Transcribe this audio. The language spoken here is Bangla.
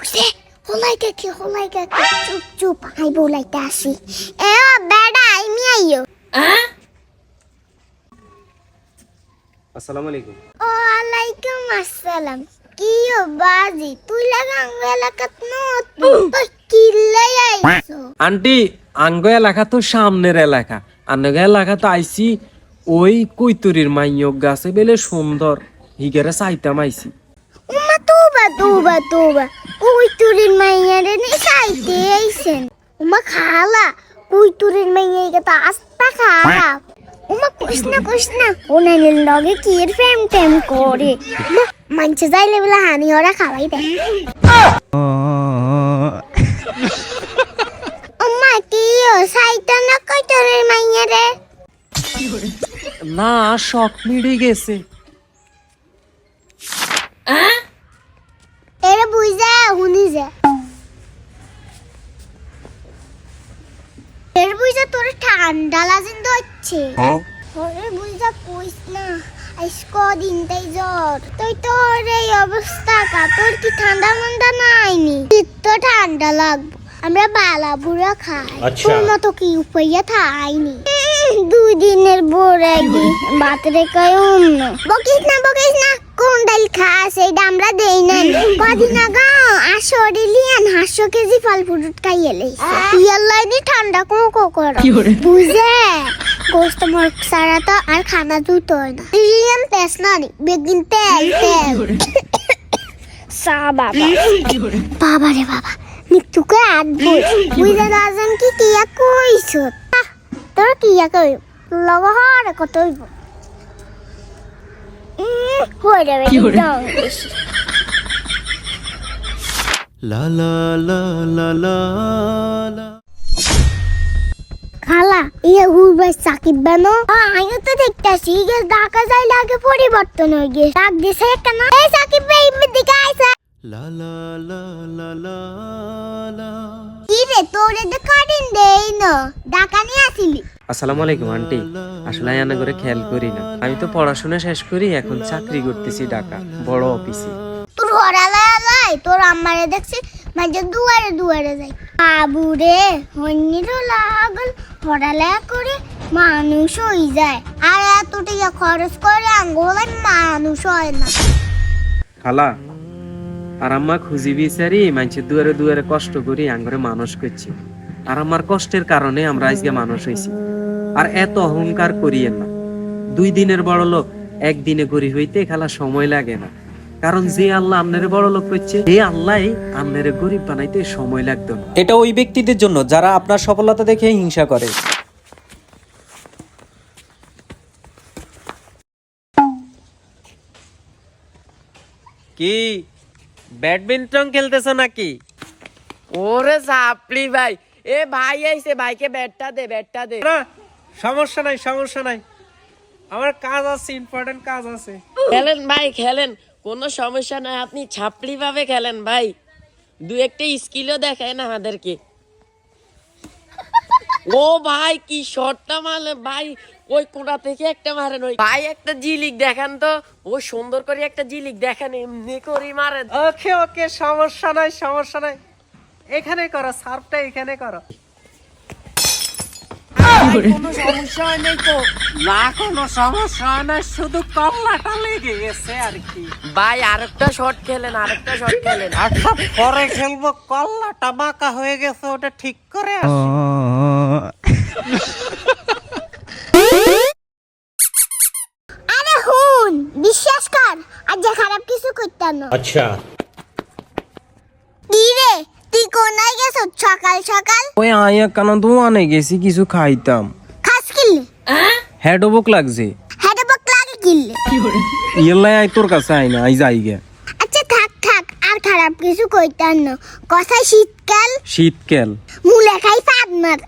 বুঝলে হলাই কাকে হলাই কাকে। চুপ চুপ আই বলাইতে আসি। এ ও বেডা আমি আইও আসসালামু আলাইকুম। ও আলাইকুম আসসালাম। কি ও বাজি তুই লাগা আঙ্গ এলাকাত নতুন তুই কিল্লাই আইছো। আন্টি আঙ্গ এলাকা তো সামনের এলাকা। আঙ্গ এলাকা তো আইসি ওই কৈতুরির মাইয়ক গাছে বেলে সুন্দর। হিগেরে চাইতাম আইসি তুবা তুবা তুবা কুই তুরির মাইয়ারে নি সাইতে আইছেন। উমা খালা কুই তুরির মাইয়া তো আস্তা খারাপ। উমা কইস না কইস না ওনাদের লগে কি এর ফেম টেম করে? মানছে যাইলে বলে হানি ওরা খাওয়াই দেয়। উমা, কি ও সাইতা না কই তুরির মাইয়ারে না, শখ মিড়ে গেছে। এর বুঝা তোর ঠান্ডা লাগেন ওরে বুঝা কইস না আইস কদিন তাই জ্বর। তুই তোর এই অবস্থা কা তোর কি ঠান্ডা নাইনি? তো ঠান্ডা লাগবে আমরা বালা বুড়া খাই। তোর মতো কি উপাইয়া থাইনি? দুই দিনের বোরে গি ভাত রেখে অন্য। বকিস না বকিস না কোন ডাল খাস এইটা আমরা দেই না কদিন আগা আসরে লিয়ান হাসশো কেজি ফল ফ্রুট খাইয়ে লইছে ইয়াল্লাই দি ঠান্ডা কো কো কর? বুঝে? গোস্ত মরক সারা তো আর খানা জুতো না। লিয়ান তেস না নি বেগিন তেল তেল। সা বাবা। বাবা রে বাবা মৃত্যুকে আদবো বুঝে দাজন কি কিয়া কইছ? তোর কিয়া কই? লগ হরে কত হইব। হয়ে যাবে খালা ইয়ে সাকিব বানো? আমিও তো দেখতেছি যে ঢাকা যাইলে আগে পরিবর্তন হয়ে গেছে ডাক দিছে কেন এই সাকিব ভাই দিকে আইছে. কি রে তোরে তো কাটিন দেই না। ঢাকা নিয়ে আসিলি। আসসালামু আলাইকুম আন্টি। আসলে আনা করে খেয়াল করি না। আমি তো পড়াশোনা শেষ করি এখন চাকরি করতেছি ঢাকা বড় অফিসে। আলাই তোর আম্মারে দেখছি, মাঝে দুয়ারে দুয়ারে যাই। বাবু রে হন্যির লাগল হরালা করে মানুষ হয়ে যায়। আর এত টাকা খরচ করে আঙ্গোলে মানুষ হয় না। খালা, আর আম্মা খুঁজি বিচারি মানুষের দুয়ারে দুয়ারে কষ্ট করি আঙ্গরে মানুষ করছি। আর আমার কষ্টের কারণে আমরা আজকে মানুষ হয়েছি আর এত অহংকার করিয়েন না। দুই দিনের বড় লোক একদিনে গরিব হইতে খালা সময় লাগে না। কারণ যে আল্লাহ আপনারে বড় লোক করছে এই আল্লাহ আপনারে গরিব বানাইতে সময় লাগতো না। এটা ওই ব্যক্তিদের জন্য যারা আপনার সফলতা দেখে হিংসা করে। কি? ব্যাডমিন্টন খেলতেছো নাকি? ওরে সাপলি ভাই এ ভাই আইছে ভাইকে ব্যাটটা দে ব্যাটটা দে। না সমস্যা নাই সমস্যা নাই। আমার কাজ আছে ইম্পর্টেন্ট কাজ আছে। খেলেন ভাই খেলেন। কোনো সমস্যা নাই, আপনি ছাপলি ভাবে খেলেন ভাই। দু একটা স্কিলও দেখায় না আমাদেরকে। ও ভাই, কি শটটা মারলে ভাই। ওই কোনা থেকে একটা মারেন ওই ভাই, একটা জিলিক দেখান তো। ও সুন্দর করে একটা জিলিক দেখান, এমনি করে মারেন। ওকে ওকে, সমস্যা নাই সমস্যা নাই। এখানে করো, সার্ভটা এখানে করো। কোনো সমস্যা হয় তো। না কোনো সমস্যা না শুধু কল্লাটা লেগে গেছে আর কি। ভাই আরেকটা শট খেলেন আরেকটা শট খেলেন। আচ্ছা পরে খেলব কল্লাটা বাঁকা হয়ে গেছে ওটা ঠিক করে আসি। আরে হুন বিশ্বাস কর আজ খারাপ কিছু করতাম না। আচ্ছা। কোনায় গেছ? সকাল সকাল? ওই আয়া কান দোয়ানে গেছি কিছু খাইতাম। খাস কিনলে? হেড বুক লাগছে। হেডে বক লাগে কিনলে? ইয়েলাই আই তোর কাছে আই না আই যাই গে। আচ্ছা থাক থাক আর খারাপ কিছু কইতাম না। কথা শীতকাল। শীতকাল। মুলে খাই ফাদ মার।